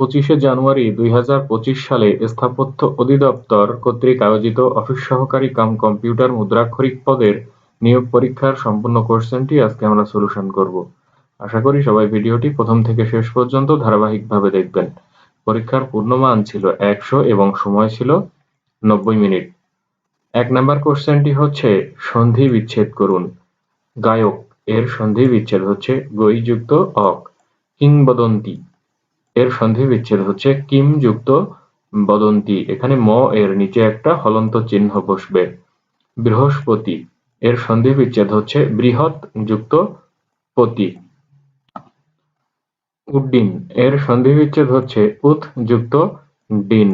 পঁচিশে জানুয়ারি দুই হাজার পঁচিশ সালে স্থাপত্য অধিদপ্তর কর্তৃক আয়োজিত অফিস সহকারী কাম কম্পিউটার মুদ্রাক্ষরিক পদের নিয়োগ পরীক্ষার সম্পূর্ণ কোশ্চেনটি আজকে আমরা সলিউশন করব। আশা করি সবাই ভিডিওটি প্রথম থেকে শেষ পর্যন্ত ধারাবাহিকভাবে দেখবেন। পরীক্ষার পূর্ণমান ছিল একশো এবং সময় ছিল নব্বই মিনিট। এক নাম্বার কোশ্চেনটি হচ্ছে সন্ধি বিচ্ছেদ করুন। গায়ক, এর সন্ধি বিচ্ছেদ হচ্ছে গই যুক্ত অক কিংবদন্তি। এর সন্ধি বিচ্ছেদ হচ্ছে কিম যুক্ত বদন্তি। এখানে ম এর নিচে একটা হলন্ত চিহ্ন বসবে। বৃহস্পতি। এর সন্ধি বিচ্ছেদ হচ্ছে বৃহৎ যুক্ত পতি। উড্ডিন। এর সন্ধি বিচ্ছেদ হচ্ছে উৎ যুক্ত ডিন।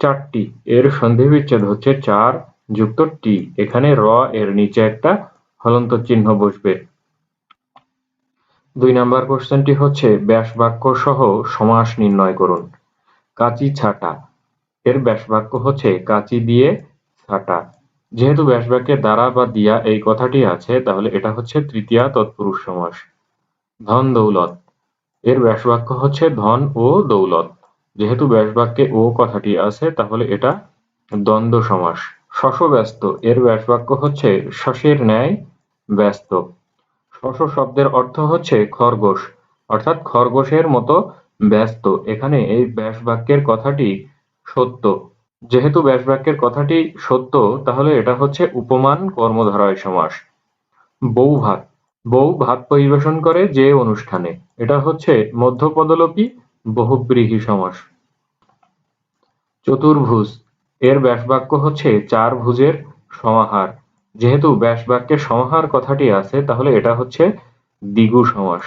চারটি। এর সন্ধি বিচ্ছেদ হচ্ছে চার যুক্ত টি। এখানে র এর নিচে একটা হলন্ত চিহ্ন বসবে। দুই নাম্বার কোশ্চেনটি হচ্ছে, ব্যাস বাক্য সহ সমাস নির্ণয় করুন। কাচি ছাটা। এর ব্যাস বাক্য হচ্ছে, কাচি দিয়ে ছাটা। যেহেতু ব্যাস বাক্যে দ্বারা বা দিয়া এই কথাটি আছে, তাহলে এটা হচ্ছে তৃতীয়া তৎপুরুষ সমাস। ধন দৌলত। এর ব্যাস বাক্য হচ্ছে ধন ও দৌলত। যেহেতু ব্যাস বাক্যে ও কথাটি আছে, তাহলে এটা দ্বন্দ্ব সমাস। শশব্যস্ত। এর ব্যাস বাক্য হচ্ছে, শশের ন্যায় ব্যস্ত। শশ শব্দের অর্থ হচ্ছে খরগোশ, অর্থাৎ খরগোশের মতো ব্যস্ত। এখানে এই ব্যাস বাক্যের কথাটি সত্য। যেহেতু ব্যাস বাক্যের কথাটি সত্য, তাহলে এটা হচ্ছে উপমান, কর্মধারয় সমাস। বউ ভাত। বউ ভাত পরিবেশন করে যে অনুষ্ঠানে। এটা হচ্ছে মধ্যপদলোপী, বহুব্রীহি সমাস। চতুর্ভুজ। এর ব্যাসবাক্য হচ্ছে চার ভুজের সমাহার। যেহেতু ব্যাস ব্যাসবাক্যের সমাহার কথাটি আছে, তাহলে এটা হচ্ছে দ্বিগু সমাস।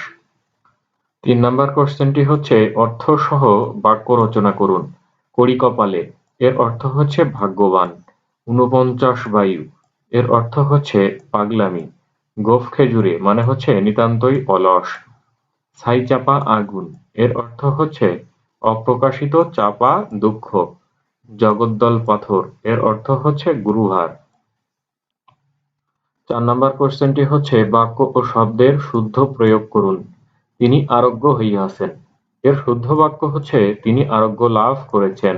তিন নম্বর কোশ্চেনটি হচ্ছে অর্থ সহ বাক্য রচনা করুন কড়িকপালে এর অর্থ হচ্ছে ভাগ্যবান। ঊনপঞ্চাশ বায়ু। এর অর্থ হচ্ছে পাগলামি। গোফ খেজুরে মানে হচ্ছে নিতান্তই অলস। ছাই চাপা আগুন। এর অর্থ হচ্ছে অপ্রকাশিত চাপা দুঃখ। জগদ্দল পাথর। এর অর্থ হচ্ছে গুরুহার চার নম্বর কোশ্চেনটি হচ্ছে, বাক্য ও শব্দের শুদ্ধ প্রয়োগ করুন। তিনি আরোগ্য হইয়াছেন এর শুদ্ধ বাক্য হচ্ছে, তিনি আরোগ্য লাভ করেছেন।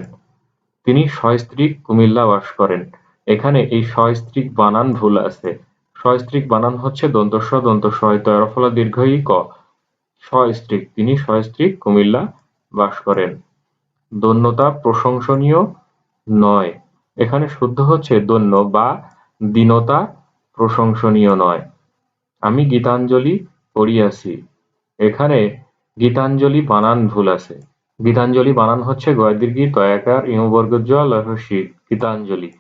তিনি সস্ত্রীক কুমিল্লা বাস করেন। এখানে এই সস্ত্রীক বানান ভুল আছে। সস্ত্রীক বানান হচ্ছে দন্তস্ব দন্তস্ব তয়রফলা দীর্ঘই ক। সস্ত্রীক, তিনি সস্ত্রীক কুমিল্লা বাস করেন। দন্যতা প্রশংসনীয় নয়। এখানে শুদ্ধ হচ্ছে দন্য বা দীনতা প্রশংসনীয় নয়। আমি গীতাঞ্জলি পড়িয়াছি। এখানে গীতাঞ্জলি বানান ভুল আছে। গীতাঞ্জলি বানান হচ্ছে গয়দীর্ঘি, তয়াকার ইমবর্গজ লহসী গীতাঞ্জলি।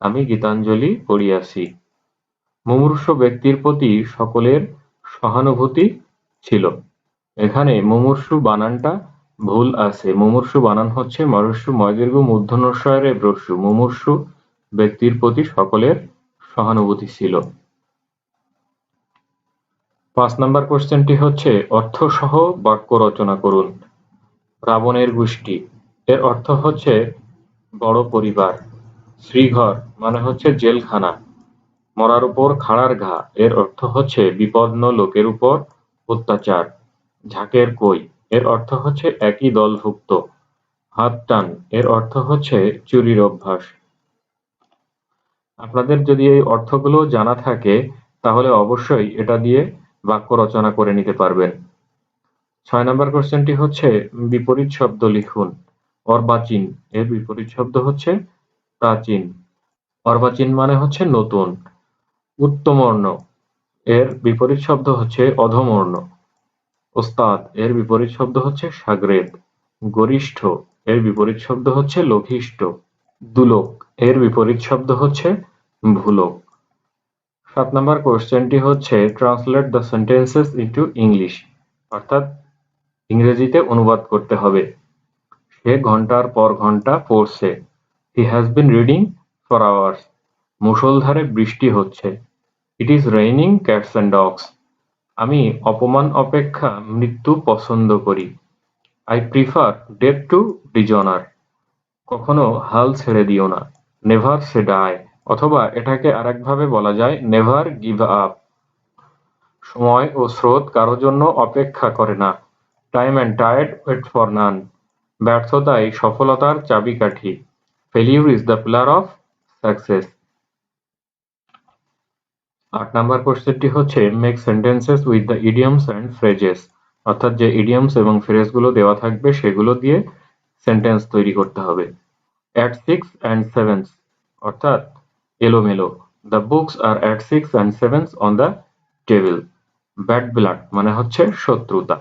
আমি গীতাঞ্জলি পড়িয়াছি। মুমূর্ষ ব্যক্তির প্রতি সকলের সহানুভূতি ছিল। এখানে মুমূর্ষু বানানটা ভুল আছে। মুমূর্ষু বানান হচ্ছে মরস্যু ময়দীর্ঘ মূর্ধন্যস্বরে ব্রস্যু মুমূর্ষু ব্যক্তির প্রতি সকলের সহানুভূতি ছিল। পাঁচ নাম্বার কোশ্চেনটি হচ্ছে অর্থ সহ বাক্য রচনা করুন। রাবণের গোষ্ঠী। এর অর্থ হচ্ছে, বড় পরিবার। শ্রীঘর মানে হচ্ছে জেলখানা। মরার উপর খাড়ার ঘা। এর অর্থ হচ্ছে, বিপন্ন লোকের উপর অত্যাচার। ঝাঁকের কই। এর অর্থ হচ্ছে, একই দলভুক্ত। হাত টান। এর অর্থ হচ্ছে, চুরির অভ্যাস। আপনাদের যদি এই অর্থগুলো জানা থাকে, তাহলে অবশ্যই এটা দিয়ে বাক্য রচনা করে নিতে পারবেন। ছয় নম্বর কোশ্চেনটি হচ্ছে, বিপরীত শব্দ লিখুন। অর্বাচীন। এর বিপরীত শব্দ হচ্ছে প্রাচীন। অর্বাচীন মানে হচ্ছে নতুন। উত্তমর্ণ। এর বিপরীত শব্দ হচ্ছে অধমর্ণ। ওস্তাদ, এর বিপরীত শব্দ হচ্ছে সাগরেদ। গরিষ্ঠ। এর বিপরীত শব্দ হচ্ছে লঘিষ্ঠ। দুলোক। এর বিপরীত শব্দ হচ্ছে ভুলোক সাত নম্বর কোশ্চেনটি হচ্ছে translate the sentences into English অর্থাৎ ইংরেজিতে অনুবাদ করতে হবে। সে ঘণ্টার পর ঘণ্টা পড়ছে। He has been reading for hours মুষলধারে বৃষ্টি হচ্ছে। It is raining cats and dogs আমি অপমান, অপেক্ষা, মৃত্যু পছন্দ করি। I prefer death to dishonour কখনো হাল ছেড়ে দিও না। নেভার সে ডায় অথবা এটাকে আরেকভাবে বলা যায় নেভার গিভ আপ সময় ও স্রোত কারও জন্য অপেক্ষা করে না। টাইম অ্যান্ড টায়ার্ড ওয়েট ফর নান ব্যর্থতাই সফলতার চাবিকাঠি। Failure is the pillar of success আট নাম্বার কোশ্চেনটি হচ্ছে make sentences with the idioms and phrases অর্থাৎ যে ইডিয়মস এবং ফ্রেজগুলো দেওয়া থাকবে, সেগুলো দিয়ে সেন্টেন্স তৈরি করতে হবে। অ্যাট সিক্স অ্যান্ড সেভেন্স অর্থাৎ এলোমেলো। The books are at six and sevens on the table bad blood মানে হচ্ছে শত্রুতা।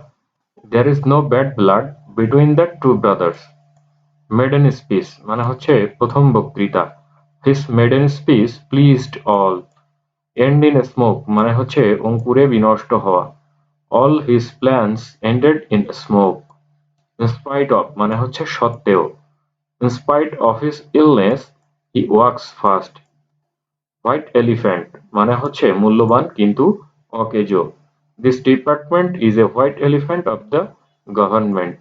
There is no bad blood between the two brothers maiden speech মানে হচ্ছে প্রথম বক্তৃতা। His maiden speech pleased all end in smoke মানে হচ্ছে অঙ্কুরে বিনষ্ট হওয়া। All his plans ended in smoke in spite of মানে হচ্ছে সত্ত্বেও। In spite of his illness he works fast white elephant মানে হচ্ছে মূল্যবান কিন্তু অকেজো। This department is a white elephant of the government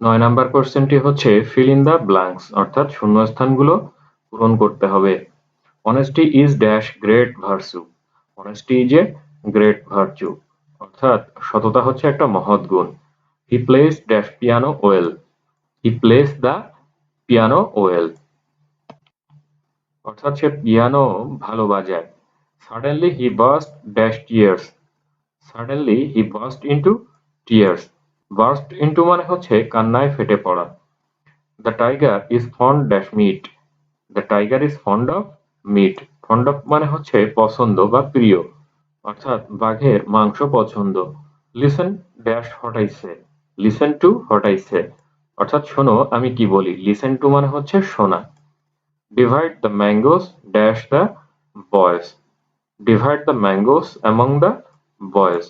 নয় নাম্বার কোশ্চেনটি হচ্ছে ফিল ইন দ্য ব্ল্যাঙ্কস অর্থাৎ শূন্যস্থানগুলো পূরণ করতে হবে। Honesty is dash great virtue honesty is a great virtue অর্থাৎ সততা হচ্ছে একটা মহৎ গুণ। He plays dash piano well he plays the piano well অর্থাৎ সে পিয়ানো ভালো বাজায়। Suddenly he burst dash tears suddenly he burst into tears burst into মানে হচ্ছে কান্নায় ফেটে পড়া। The tiger is fond dash meat the tiger is fond of meat fond of মানে হচ্ছে পছন্দ বা প্রিয়। অর্থাৎ বাঘের মাংস পছন্দ। Listen dash what I say listen to what I say অর্থাৎ শোনো, আমি কি বলি? লিসেন টু মানে হচ্ছে শোনা। Divide the mangoes dash the boys divide the mangoes among the boys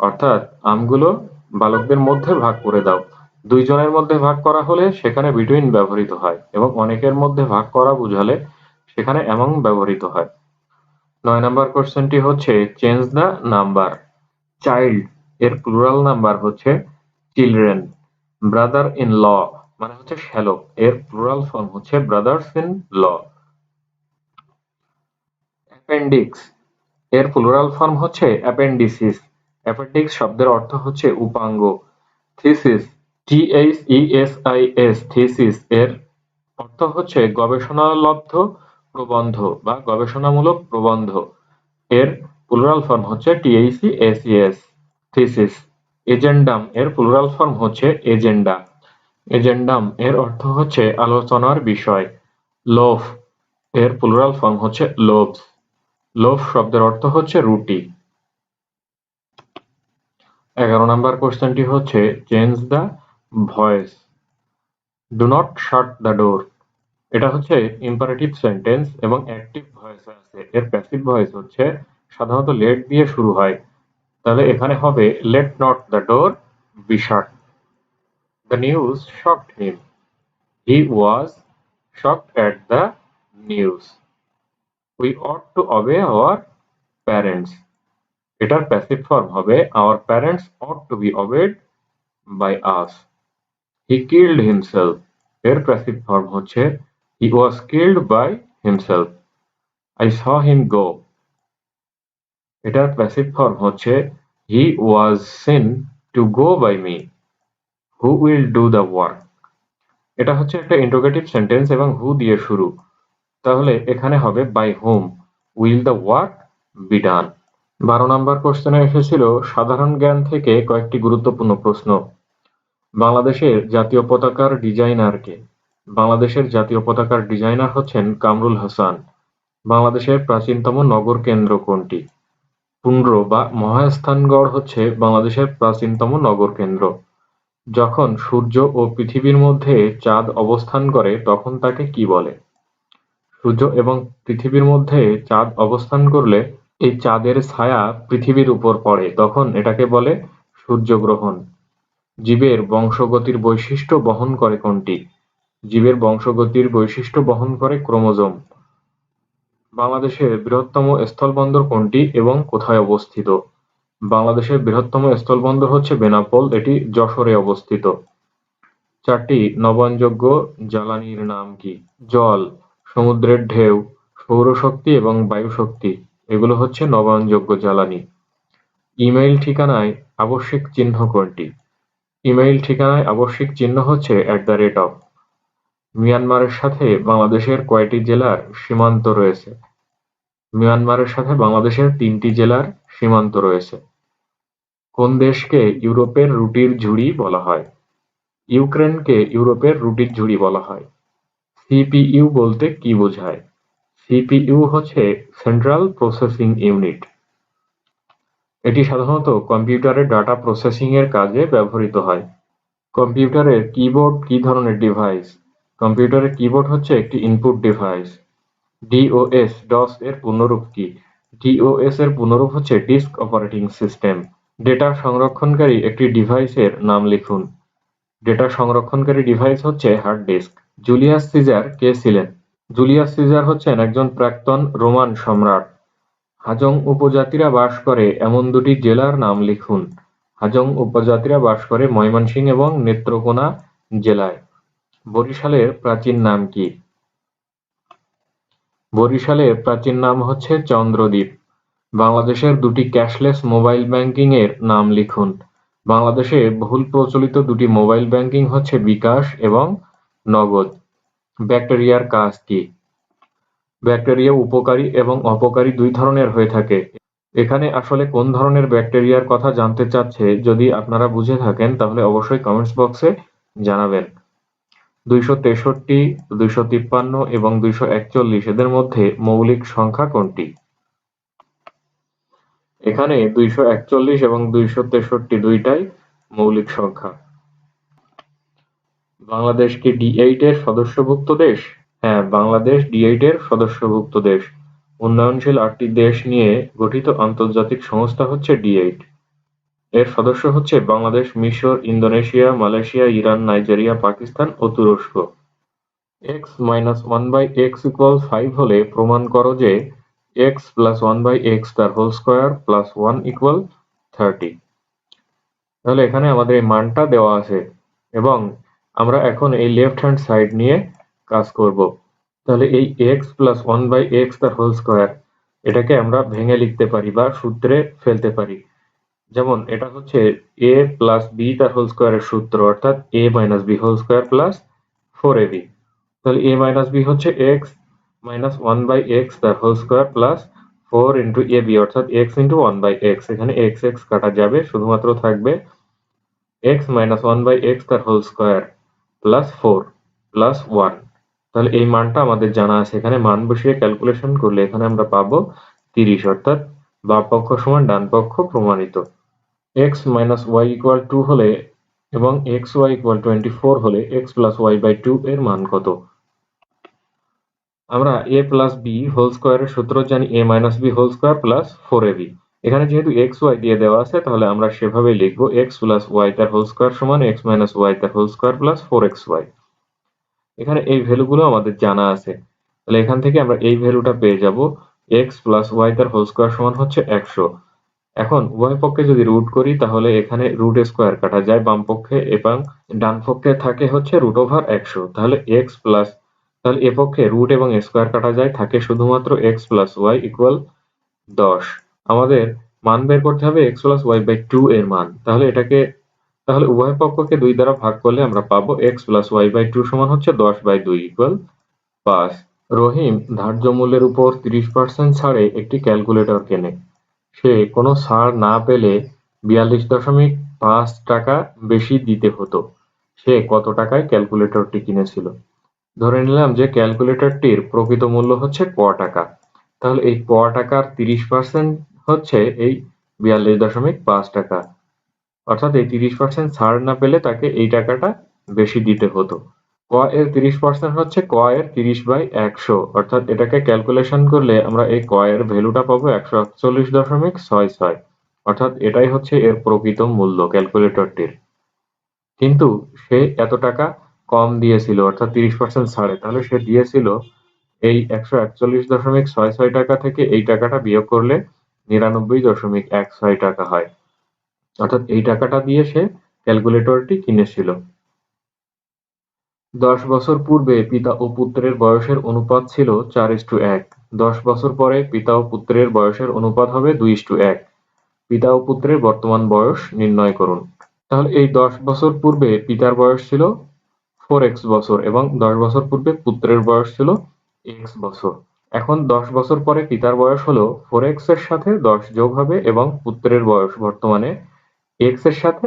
অর্থাৎ আমগুলো বালকদের মধ্যে ভাগ করে দাও। দুইজনের মধ্যে ভাগ করা হলে সেখানে বিটুইন ব্যবহৃত হয় এবং অনেকের মধ্যে ভাগ করা বুঝালে সেখানে অ্যামং ব্যবহৃত হয়। নয় নাম্বার কোশ্চেনটি হচ্ছে চেঞ্জ দ্য নাম্বার চাইল্ড এর প্লুরাল নাম্বার হচ্ছে চিলড্রেন ব্রাদার ইন ল মানে হচ্ছে শ্যালক এর প্লুরাল ফর্ম হচ্ছে ব্রাদার্স ইন ল অ্যাপেন্ডিক্স এর প্লুরাল ফর্ম হচ্ছে অ্যাপেন্ডিসিস অ্যাপেন্ডিক্স শব্দের অর্থ হচ্ছে উপাঙ্গ। Thesis T H E S I S thesis এর অর্থ হচ্ছে গবেষণালব্ধ প্রবন্ধ বা গবেষণামূলক প্রবন্ধ। এর প্লুরাল ফর্ম হচ্ছে টিএইসি এসিএস থিসিস এজেন্ডাম এর প্লুরাল ফর্ম হচ্ছে এজেন্ডা এজেন্ডাম এর অর্থ হচ্ছে আলোচনার বিষয়। লোফ এর প্লুরাল ফর্ম হচ্ছে লোভস লোভ শব্দের অর্থ হচ্ছে রুটি। এগারো নম্বর কোশ্চেনটি হচ্ছে change the voice do not shut the door এটা হচ্ছে ইম্পারেটিভ সেন্টেন্স এবং অ্যাক্টিভ ভয়েস আছে। এর প্যাসিভ ভয়েস হচ্ছে সাধারণত লেট দিয়ে শুরু হয়। তাহলে এখানে হবে let not the door be shut the news shocked him he was shocked at the news we ought to obey our parents এটার প্যাসিভ ফর্ম হবে our parents ought to be obeyed by us he killed himself এর passive form হচ্ছে he was killed by himself I saw him go এটার passive form হচ্ছে he was seen to go by me who will do the work এটা হচ্ছে একটা interrogative sentence এবং হু দিয়ে শুরু। তাহলে এখানে হবে by whom will the work be done বারো নম্বর কোশ্চেনে এসেছিল, সাধারণ জ্ঞান থেকে কয়েকটি গুরুত্বপূর্ণ প্রশ্ন। বাংলাদেশের জাতীয় পতাকার ডিজাইনার কে। বাংলাদেশের জাতীয় পতাকার ডিজাইনার হচ্ছেন কামরুল হাসান। বাংলাদেশের প্রাচীনতম নগর কেন্দ্র কোনটি? পুন্ড্র বা মহাস্থানগড় হচ্ছে বাংলাদেশের প্রাচীনতম নগর কেন্দ্র। যখন সূর্য ও পৃথিবীর মধ্যে চাঁদ অবস্থান করে, তখন তাকে কি বলে? সূর্য এবং পৃথিবীর মধ্যে চাঁদ অবস্থান করলে এই চাঁদের ছায়া পৃথিবীর উপর পড়ে, তখন এটাকে বলে সূর্যগ্রহণ। জীবের বংশগতির বৈশিষ্ট্য বহন করে কোনটি? জীবের বংশগতির বৈশিষ্ট্য বহন করে ক্রোমোজোম। বাংলাদেশের বৃহত্তম স্থলবন্দর কোনটি এবং কোথায় অবস্থিত? বাংলাদেশের বৃহত্তম স্থলবন্দর হচ্ছে বেনাপোল। এটি যশোরে অবস্থিত। চারটি নবায়নযোগ্য জ্বালানির নাম কি? জল, সমুদ্রের ঢেউ, সৌরশক্তি এবং বায়ুশক্তি। এগুলো হচ্ছে নবায়নযোগ্য জ্বালানি। ইমেইল ঠিকানায় আবশ্যিক চিহ্ন কোনটি? ইমেইল ঠিকানায় আবশ্যিক চিহ্ন হচ্ছে অ্যাট দ্য রেট অফ মিয়ানমারের সাথে বাংলাদেশের কয়টি জেলার সীমান্ত রয়েছে? মিয়ানমারের সাথে বাংলাদেশের তিনটি জেলার সীমান্ত রয়েছে। কোন দেশকে ইউরোপের রুটির ঝুড়ি বলা হয়? ইউক্রেনকে ইউরোপের রুটির ঝুড়ি বলা হয়। সিপিইউ বলতে কি বোঝায়? সিপিইউ হচ্ছে সেন্ট্রাল প্রসেসিং ইউনিট এটি সাধারণত কম্পিউটারের ডাটা প্রসেসিং এর কাজে ব্যবহৃত হয়। কম্পিউটারের কিবোর্ড কি ধরনের ডিভাইস? কম্পিউটারের কিবোর্ড হচ্ছে একটি ইনপুট ডিভাইস ডিওএস ডস এর পূর্ণরূপ কি? ডিওএস এর পূর্ণরূপ হচ্ছে ডিস্ক অপারেটিং সিস্টেম। ডেটা সংরক্ষণকারী একটি ডিভাইসের নাম লিখুন। ডেটা সংরক্ষণকারী ডিভাইস হচ্ছে হার্ড ডিস্ক। জুলিয়াস সিজার কে ছিলেন? জুলিয়াস সিজার হচ্ছেন একজন প্রাক্তন রোমান সম্রাট। হাজং উপজাতিরা বাস করে এমন দুটি জেলার নাম লিখুন। হাজং উপজাতিরা বাস করে ময়মনসিংহ এবং নেত্রকোনা জেলায়। বরিশালের প্রাচীন নাম কি? বরিশালের প্রাচীন নাম হচ্ছে চন্দ্রদ্বীপ। বাংলাদেশের দুটি ক্যাশলেস মোবাইল ব্যাংকিং এর নাম লিখুন। বাংলাদেশে বহুল প্রচলিত দুটি মোবাইল ব্যাংকিং হচ্ছে বিকাশ এবং নগদ। ব্যাকটেরিয়ার কাজ কি? ব্যাকটেরিয়া উপকারী এবং অপকারী দুই ধরনের হয়ে থাকে। এখানে আসলে কোন ধরনের ব্যাকটেরিয়ার কথা জানতে চাচ্ছে, যদি আপনারা বুঝে থাকেন, তাহলে অবশ্যই কমেন্টস বক্সে জানাবেন। দুইশো তেষট্টি, দুইশো তিপ্পান্ন এবং দুইশো একচল্লিশ এদের মধ্যে মৌলিক সংখ্যা কোনটি? এখানে দুইশো একচল্লিশ এবং দুইশো তেষট্টি দুইটাই মৌলিক সংখ্যা। বাংলাদেশ কি ডি এইট এর সদস্যভুক্ত দেশ? হ্যাঁ বাংলাদেশ ডি এইট এর সদস্যভুক্ত দেশ। উন্নয়নশীল আটটি দেশ নিয়ে গঠিত আন্তর্জাতিক সংস্থা হচ্ছে ডি এইট। এর সদস্য হচ্ছে বাংলাদেশ, মিশর, Indonesia, Malaysia, Iran, Nigeria, Pakistan ও তুরস্ক। X minus one by x equal five হলে প্রমাণ করো যে x plus one by x তার whole square plus one equal thirty তাহলে এখানে আমাদের এই মানটা দেওয়া আছে এবং আমরা এখন এই লেফট হ্যান্ড সাইড নিয়ে কাজ করব। তাহলে এই x plus one by x তার হোল স্কোয়ার এটাকে আমরা ভেঙে লিখতে পারি বা সূত্রে ফেলতে পারি। যেমন এটা হচ্ছে এ প্লাস বি তার হোল স্কোয়ারের সূত্র, অর্থাৎ a minus b whole square plus four a b তাহলে এ মাইনাস বি হচ্ছে x minus one by x তার whole square plus four into a b অর্থাৎ x into one by x এখানে x x কাটা যাবে, শুধুমাত্র থাকবে x minus one by x তার whole square plus four plus one তাহলে এই মানটা আমাদের জানা আছে, এখানে মান বসিয়ে ক্যালকুলেশন করলে এখানে আমরা পাবো তিরিশ, অর্থাৎ বাম পক্ষ সমান ডান পক্ষ প্রমাণিত। X minus y equal two হলে এবং x y equal twenty four হলে x plus y by two এর মান কত? আমরা এ প্লাস বি হোল স্কোয়ারের সূত্র জানি a minus b whole square plus four a b এখানে যেহেতু এক্স ওয়াই দিয়ে দেওয়া আছে, তাহলে আমরা সেভাবেই লিখব এক্স প্লাস ওয়াই তার হোল স্কোয়ার সমান এক্স মাইনাস ওয়াই তার whole square plus four x y এখানে এই ভ্যালুগুলো আমাদের জানা আছে। তাহলে এখান থেকে আমরা এই ভ্যালুটা পেয়ে যাব এক্স প্লাস ওয়াই তার হোল স্কোয়ার সমান হচ্ছে একশো। এখন উভয় পক্ষে যদি রুট করি, তাহলে এখানে রুট স্কোয়ার কাটা যায় বাম পক্ষে এবং ডান পক্ষে থাকে হচ্ছে রুট ওভার একশো তাহলে এক্স প্লাস তাহলে এ পক্ষে রুট এবং স্কোয়ার কাটা যায়, থাকে শুধুমাত্র এক্স প্লাস ওয়াই ইকুয়াল দশ। আমাদের মান বের করতে হবে x plus y by two এর মান। তাহলে এটাকে, তাহলে উভয় পক্ষকে দুই দ্বারা ভাগ করলে আমরা পাবো x plus y by two সমান হচ্ছে দশ বাই দুই ইকুয়াল পাঁচ। রহিম, ধার্য মূল্যের উপর তিরিশ পার্সেন্ট ছাড়ে একটি ক্যালকুলেটর কেনে। সে কোনো ছাড় না পেলে বিয়াল্লিশ দশমিক পাঁচ টাকা বেশি দিতে হতো। সে কত টাকায় ক্যালকুলেটরটি কিনেছিল? ধরে নিলাম যে ক্যালকুলেটরটির প্রকৃত মূল্য হচ্ছে ক টাকা। তাহলে এই ক টাকার তিরিশ পার্সেন্ট হচ্ছে এই বিয়াল্লিশ দশমিক পাঁচ টাকা। অর্থাৎ এই তিরিশ পার্সেন্ট ছাড় না পেলে তাকে এই টাকাটা বেশি দিতে হতো। ক এর তিরিশ পার্সেন্ট হচ্ছে ক এর তিরিশ বাই একশো। অর্থাৎ এটাকে ক্যালকুলেশন করলে আমরা এই ক এর ভ্যালুটা পাবো একশো একচল্লিশ দশমিক ছয় ছয়। অর্থাৎ এটাই হচ্ছে এর প্রকৃত মূল্য ক্যালকুলেটরটির কিন্তু সে এত টাকা কম দিয়েছিল, অর্থাৎ তিরিশ পার্সেন্ট ছাড়ে, তাহলে সে দিয়েছিল এই একশো একচল্লিশ দশমিক ছয় ছয় টাকা থেকে এই টাকাটা বিয়োগ করলে নিরানব্বই দশমিক এক ছয় টাকা হয়। অর্থাৎ এই টাকাটা দিয়ে সে ক্যালকুলেটরটি কিনেছিল। দশ বছর পূর্বে পিতা ও পুত্রের বয়সের অনুপাত ছিল চার ইস্টু এক। দশ বছর পরে পিতা ও পুত্রের বয়সের অনুপাত হবে দুই ইস্টু এক। পিতা ও পুত্রের বর্তমান বয়স নির্ণয় করুন। তাহলে এই দশ বছর পূর্বে পিতার বয়স ছিল ফোর এক্স বছর এবং দশ বছর পূর্বে পুত্রের বয়স ছিল এক্স বছর। এখন দশ বছর পরে পিতার বয়স হলো ফোর এক্সের সাথে দশ যোগ হবে এবং পুত্রের বয়স বর্তমানে এক্সের সাথে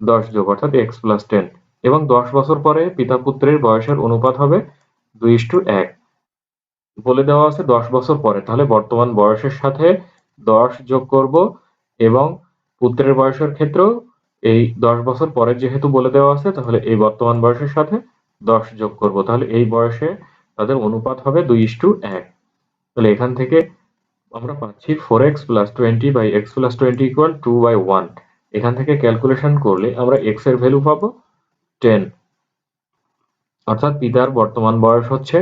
দশ যোগ, অর্থাৎ এক্স প্লাস টেন এবং দশ বছর পরে পিতা পুত্রের বয়সের অনুপাত হবে দুই ইস্টু এক। বলে দেওয়া আছে দশ বছর পরে। তাহলে বর্তমান বয়সের সাথে দশ যোগ করব এবং পুত্রের বয়সের ক্ষেত্রেও এই দশ বছর পরে যেহেতু বলে দেওয়া আছে, তাহলে এই বর্তমান বয়সের সাথে দশ যোগ করব। তাহলে এই বয়সে তাদের অনুপাত হবে দুই ইস্টু এক। তাহলে এখান থেকে আমরা পাচ্ছি four x plus twenty by x plus twenty equal two by one এখান থেকে ক্যালকুলেশন করলে আমরা এক্সের ভ্যালু পাবো। টেন অর্থাৎ পিতার বর্তমান বয়স হচ্ছে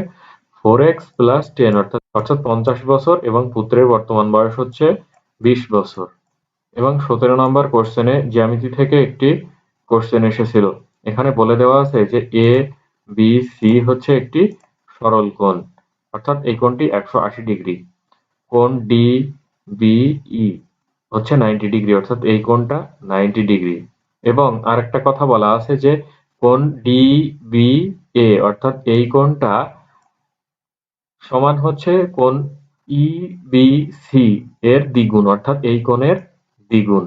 ফোর এক্স প্লাস টেন অর্থাৎ অর্থাৎ পঞ্চাশ বছর এবং পুত্রের বর্তমান বয়স হচ্ছে বিশ বছর। এবং সতেরো নম্বর কোশ্চেনে জ্যামিতি থেকে একটি কোশ্চেন এসেছিল। এখানে বলে দেওয়া আছে যে এ বি সি হচ্ছে একটি সরল কোণ। অর্থাৎ এই কোণটি একশো আশি ডিগ্রি। কোণ ডি বি ই হচ্ছে নাইনটি ডিগ্রি, অর্থাৎ এই কোণটা নাইনটি ডিগ্রি। এবং আরেকটা কথা বলা আছে যে কোণ ডি বি এ, অর্থাৎ এই কোণটা সমান হচ্ছে কোণ ই বি সি এর দ্বিগুণ, অর্থাৎ এই কোণের দ্বিগুণ।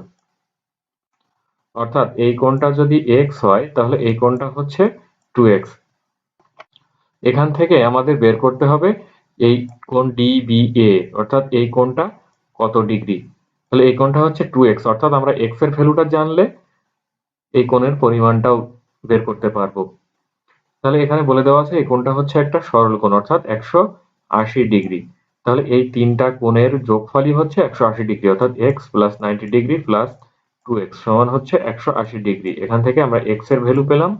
অর্থাৎ এই কোণটা যদি এক্স হয়, তাহলে এই কোণটা হচ্ছে টু এক্স এখান থেকে আমাদের বের করতে হবে এই কোণ ডি বি এ, অর্থাৎ এই কোণটা কত ডিগ্রি? তাহলে এই কোণটা হচ্ছে টু এক্স অর্থাৎ আমরা এক্সের ভ্যালুটা জানলে এই কোণের পরিমাণটাও বের করতে পারব। তাহলে এখানে বলে দেওয়া আছে, এই কোণটা হচ্ছে একটা সরল কোণ, অর্থাৎ একশো আশি ডিগ্রি। তাহলে এই তিনটা কোণের যোগফলই হচ্ছে একশো আশি ডিগ্রি, অর্থাৎ x plus ninety degree plus two x সমান হচ্ছে একশো আশি ডিগ্রি। এখান থেকে আমরা এক্সের ভ্যালু পেলাম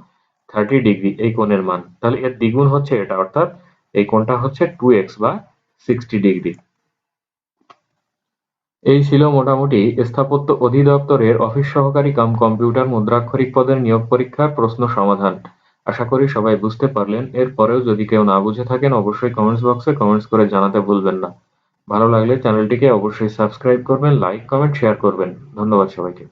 থার্টি ডিগ্রি, এই কোণের মান। তাহলে এর দ্বিগুণ হচ্ছে এটা, অর্থাৎ এই কোণটা হচ্ছে টু এক্স বা সিক্সটি ডিগ্রি। এই ছিল মোটামুটি স্থাপত্য অধিদপ্তরের অফিস সহকারী কাম কম্পিউটার মুদ্রাক্ষরিক পদের নিয়োগ পরীক্ষার প্রশ্ন সমাধান। আশা করি সবাই বুঝতে পারলেন। এরপরেও যদি কেউ না বুঝে থাকেন, অবশ্যই কমেন্টস বক্সে কমেন্টস করে জানাতে ভুলবেন না। ভালো লাগলে চ্যানেলটিকে অবশ্যই সাবস্ক্রাইব করবেন লাইক কমেন্ট শেয়ার করবেন। ধন্যবাদ সবাইকে।